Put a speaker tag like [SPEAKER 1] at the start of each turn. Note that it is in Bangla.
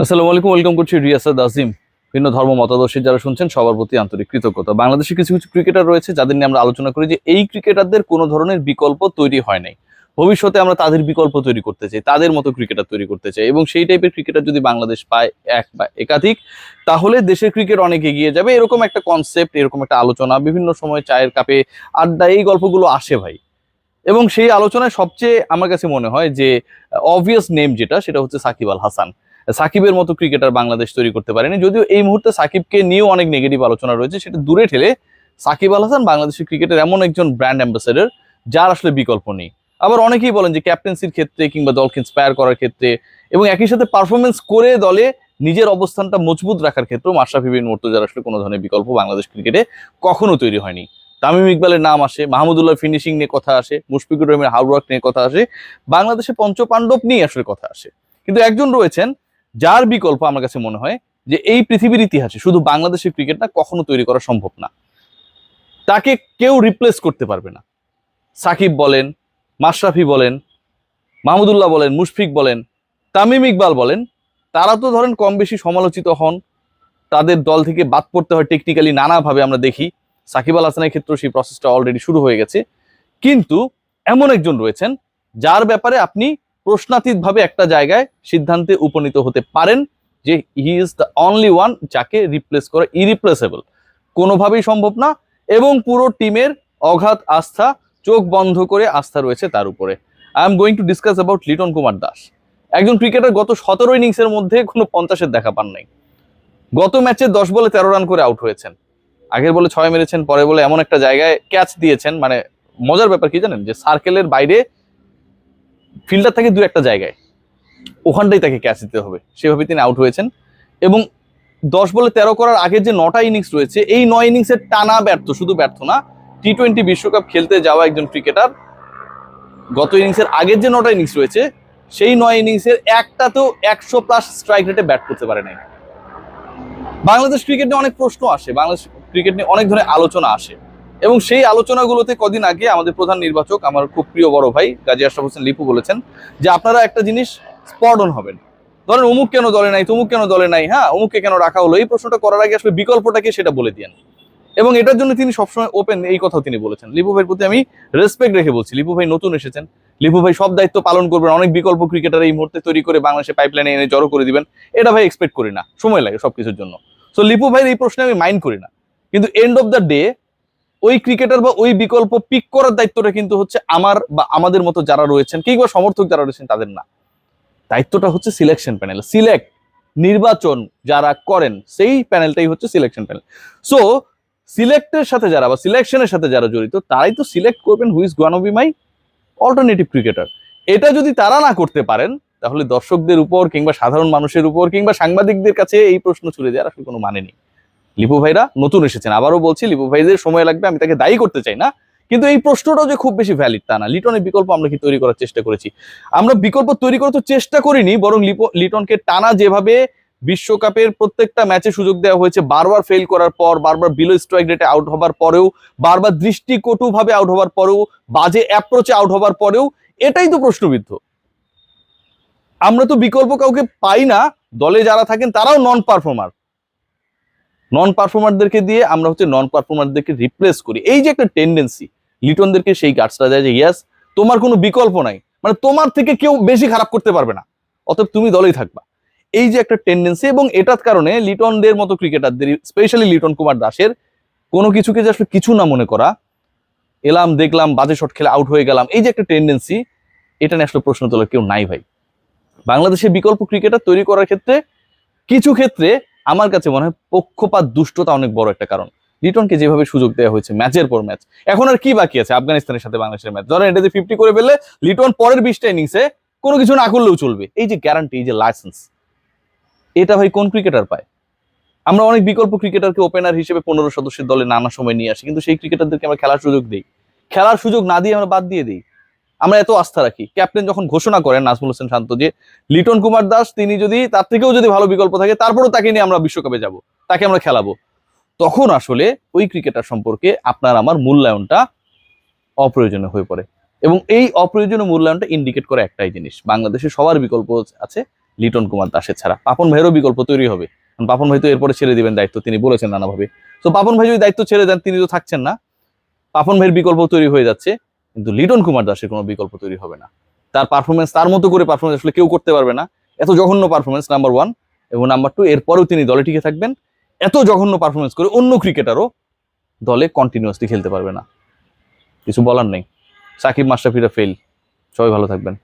[SPEAKER 1] আসসালামু আলাইকুম, ওয়েলকাম করছি রিয়াসাদ আজিম। ভিন্ন ধর্ম মতাদর্শী যারা শুনছেন, সবার প্রতি আন্তরিক কৃতজ্ঞতা। বাংলাদেশে কিছু কিছু ক্রিকেটার রয়েছে যাদের নিয়ে আমরা আলোচনা করি যে এই ক্রিকেটারদের কোনো ধরনের বিকল্প তৈরি হয় নাই। ভবিষ্যতে আমরা তাদের বিকল্প তৈরি করতে চাই, তাদের মতো ক্রিকেটার তৈরি করতে চাই এবং সেই টাইপের ক্রিকেটার যদি বাংলাদেশ পায় এক বা একাধিক, তাহলে দেশের ক্রিকেট অনেক এগিয়ে যাবে। এরকম একটা কনসেপ্ট এরকম একটা আলোচনা, বিভিন্ন সময় চায়ের কাপে আড্ডা, এই গল্পগুলো আসে ভাই। এবং সেই আলোচনায় সবচেয়ে আমার কাছে মনে হয় যে অবভিয়াস নেম যেটা, সেটা হচ্ছে সাকিব আল হাসান। সাকিবের মতো ক্রিকেটার বাংলাদেশ তৈরি করতে পারেনি। যদিও এই মুহূর্তে সাকিবকে নিয়েও অনেক নেগেটিভ আলোচনা রয়েছে, সেটা দূরে ঠেলে সাকিব আল হাসান বাংলাদেশের ক্রিকেটের এমন একজন ব্র্যান্ড অ্যাম্বাসেডর যার আসলে বিকল্প নেই। আবার অনেকেই বলেন যে ক্যাপ্টেন্সির ক্ষেত্রে কিংবা দলকে ইন্সপায়ার করার ক্ষেত্রে এবং একই সাথে পারফরমেন্স করে দলে নিজের অবস্থানটা মজবুত রাখার ক্ষেত্রেও মাশরাফি বিন মুর্তজার আসলে কোনো ধরনের বিকল্প বাংলাদেশ ক্রিকেটে কখনো তৈরি হয়নি। তামিম ইকবালের নাম আসে মাহমুদুল্লাহ ফিনিশিং নিয়ে কথা আসে, মুশফিকুর রহমের হার্ডওয়ার্ক নিয়ে কথা আসে, বাংলাদেশে পঞ্চপাণ্ডব নিয়ে আসলে কথা আসে। কিন্তু একজন রয়েছেন যার বিকল্প আমার কাছে মনে হয় যে এই পৃথিবীর ইতিহাসে শুধু বাংলাদেশের ক্রিকেট না কখনো তৈরি করা সম্ভব না। তাকে কেউ রিপ্লেস করতে পারবে না। সাকিব বলেন, মাশরাফি বলেন মাহমুদুল্লাহ বলেন, মুশফিক বলেন, তামিম ইকবাল বলেন, তারা তো ধরেন কম বেশি সমালোচিত হন। তাদের দল থেকে বাদ পড়তে হয় টেকনিক্যালি নানাভাবে আমরা দেখি। সাকিব আল হাসানের ক্ষেত্রেও সেই প্রসেসটা অলরেডি শুরু হয়ে গেছে। কিন্তু এমন একজন রয়েছেন, যার ব্যাপারে আপনি প্রশ্নাতীতভাবে একটা জায়গায় সিদ্ধান্তে উপনীত হতে পারেন যে he is the only one যাকে রিপ্লেস করা ইরিপ্লেসেবল কোনোভাবেই সম্ভব না এবং পুরো টিমের অগাধ আস্থা, চোখ বন্ধ করে আস্থা রয়েছে তার উপরে। I am going to discuss about Liton Kumar Das. একজন ক্রিকেটার গত সতেরো ইনিংসের মধ্যে কোনো পঞ্চাশের দেখা পান নাই। গত ম্যাচে দশ বলে তেরো রান করে আউট হয়েছেন। আগের বলে ছয় মেরেছেন পরে বলে এমন একটা জায়গায় ক্যাচ দিয়েছেন। মানে মজার ব্যাপার কি জানেন? যে সার্কেলের বাইরে ফিল্ডার থাকে দু একটা জায়গায়। ওখানটাই তাকে ক্যাচ দিতে হবে। সেভাবে তিনি আউট হয়েছেন। এবং দশ বলে তেরো করার আগের যে নটা ইনিংস রয়েছে, এই নয় ইনিংসের টানা ব্যর্থ, শুধু ব্যর্থ না টি টোয়েন্টি বিশ্বকাপ খেলতে যাওয়া একজন ক্রিকেটার গত ইনিংসের আগের যে নটা ইনিংস রয়েছে, সেই নয় ইনিংসের একটাতেও একশো প্লাস স্ট্রাইক রেটে ব্যাট করতে পারে নাই। বাংলাদেশ ক্রিকেট নিয়ে অনেক প্রশ্ন আসে, বাংলাদেশ ক্রিকেট নিয়ে অনেক ধরনের আলোচনা আসে। এবং সেই আলোচনাগুলোতে কদিন আগে আমাদের প্রধান নির্বাচক আমার খুব প্রিয় বড় ভাই গাজী আশরাফ হোসেন লিপু বলেছেন যে আপনারা একটা জিনিস স্পট অন হবেন। ধরেন অমুক কেন দলে নাই, তমুক কেন দলে নাই হ্যাঁ অমুককে কেন রাখা হলো, এই প্রশ্নটা করার আগে আসলে বিকল্পটাকে সেটা বলে দিয়েন। এবং এটার জন্য তিনি সবসময় ওপেন এই কথাও তিনি বলেছেন। লিপু ভাইয়ের প্রতি আমি রেসপেক্ট রেখে বলছি। লিপু ভাই নতুন এসেছেন। লিপু ভাই সব দায়িত্ব পালন করবেন। অনেক বিকল্প ক্রিকেটার এই মুহূর্তে তৈরি করে বাংলাদেশে পাইপলাইনে এনে জড়ো করে দিবেন। এটা ভাই এক্সপেক্ট করি না। সময় লাগে সবকিছুর জন্য। সো লিপু ভাইয়ের এই প্রশ্নে আমি মাইন্ড করি না। কিন্তু এন্ড অফ দ্য ডে ওই ক্রিকেটার বা ওই বিকল্প পিক করার দায়িত্বটা কিন্তু হচ্ছে আমার বা আমাদের মতো যারা রয়েছেন কিংবা সমর্থক যারা রয়েছেন তাদের না। দায়িত্বটা হচ্ছে সিলেকশন প্যানেল সিলেক্ট নির্বাচন যারা করেন সেই প্যানেলটাই হচ্ছে সিলেকশন প্যানেল সো সিলেক্টের সাথে যারা বা সিলেকশনের সাথে যারা জড়িত, তারাই তো সিলেক্ট করবেন who's gonna be my alternative cricketer এটা যদি তারা না করতে পারেন, তাহলে দর্শকদের উপর কিংবা সাধারণ মানুষের উপর কিংবা সাংবাদিকদের কাছে এই প্রশ্ন ছুড়ে দেওয়ার আসলে কোনো মানে নেই। লিপু ভাইরা নতুন এসেছেন। আবারও বলছি, লিপু ভাইদের সময় লাগবে, আমি তাকে দায়ী করতে চাই না। কিন্তু এই প্রশ্নটাও যে খুব বেশি ভ্যালিড তা না। লিটনের বিকল্প আমরা কি তৈরি করার চেষ্টা করেছি? আমরা বিকল্প তৈরি করার তো চেষ্টা করিনি, বরং লিটনকে টানা যেভাবে বিশ্বকাপের প্রত্যেকটা ম্যাচে সুযোগ দেওয়া হয়েছে, বারবার ফেল করার পর, বারবার বিলো স্ট্রাইক রেটে আউট হবার পরেও, বারবার দৃষ্টিকটুভাবে আউট হবার পরেও, বাজে অ্যাপ্রোচে আউট হবার পরেও, এটাই তো প্রশ্নবিদ্ধ। আমরা তো বিকল্প কাউকে পাই না, দলে যারা থাকেন তারাও নন পারফর্মার নন পারফর্মারদেরকে দিয়ে আমরা হচ্ছে নন পারফর্মারদেরকে রিপ্লেস করি। এই যে একটা টেন্ডেন্সি লিটনদেরকে সেই গার্ডসটা দেয় যে ইয়াস তোমার কোনো বিকল্প নাই। মানে তোমার থেকে কেউ বেশি খারাপ করতে পারবে না। অতএব তুমি দলেই থাকবা। এই যে একটা টেন্ডেন্সি এবং এটার কারণে লিটনদের মতো ক্রিকেটারদের স্পেশালি লিটন কুমার দাসের, কোনো কিছুকে যে আসলে কিছু না মনে করা। এলাম, দেখলাম, বাজে শট খেলে আউট হয়ে গেলাম। এই যে একটা টেন্ডেন্সি এটা নিয়ে আসলে প্রশ্ন তোলার কেউ নাই ভাই। বাংলাদেশে বিকল্প ক্রিকেটার তৈরি করার ক্ষেত্রে কিছু ক্ষেত্রে আমার কাছে মনে হয় পক্ষপাত, দুষ্টতা অনেক বড় একটা কারণ। লিটনকে যেভাবে সুযোগ দেওয়া হয়েছে ম্যাচের পর ম্যাচ, এখন আর কি বাকি আছে আফগানিস্তানের সাথে বাংলাদেশের ম্যাচ? ধরেন এটাতে ফিফটি করে ফেললে, লিটন পরের বিশটা ইনিংসে কোনো কিছু না করলেও চলবে। এই যে গ্যারান্টি এই যে লাইসেন্স এটা ভাই কোন ক্রিকেটার পায়? আমরা অনেক বিকল্প ক্রিকেটারকে ওপেনার হিসেবে পনেরো সদস্যের দলে নানা সময় নিয়ে আসি, কিন্তু সেই ক্রিকেটারদেরকে আমরা খেলার সুযোগ দিই। খেলার সুযোগ না দিয়ে আমরা বাদ দিয়ে দিই। আমরা এত আস্থা রাখি। ক্যাপ্টেন যখন ঘোষণা করেন নাজমুল হোসেন শান্ত যে, লিটন কুমার দাস, তিনি যদি, তার থেকেও যদি ভালো বিকল্প থাকে, তারপরেও তাকে নিয়ে আমরা বিশ্বকাপে যাব, তাকে আমরা খেলাবো। তখন আসলে ওই ক্রিকেটার সম্পর্কে আপনার আমার মূল্যায়নটা অপ্রয়োজনীয় হয়ে পড়ে। এবং এই অপ্রয়োজনীয় মূল্যায়নটা ইন্ডিকেট করে একটাই জিনিস, বাংলাদেশে সবার বিকল্প আছে লিটন কুমার দাসের ছাড়া। পাপন ভাইয়েরও বিকল্প তৈরি হবে। পাপন ভাই তো এরপরে ছেড়ে দিবেন দায়িত্ব, তিনি বলেছেন নানাভাবে। তো পাপন ভাই যদি দায়িত্ব ছেড়ে দেন, তিনি তো থাকছেন না। পাপন ভাইয়ের বিকল্প তৈরি হয়ে যাচ্ছে। কিন্তু লিটন কুমার দাসের কোনো বিকল্প তৈরি হবে না। তার পারফরমেন্স তার মতো করে পারফরমেন্স আসলে কেউ করতে পারবে না। এত জঘন্য পারফরমেন্স নাম্বার ওয়ান এবং নাম্বার টু এরপরেও তিনি দলে টিকে থাকবেন। এত জঘন্য পারফরমেন্স করে অন্য ক্রিকেটারও দলে কন্টিনিউয়াসলি খেলতে পারবে না। কিছু বলার নেই। সাকিব মাস্টাফিরা ফেল সবাই ভালো থাকবেন।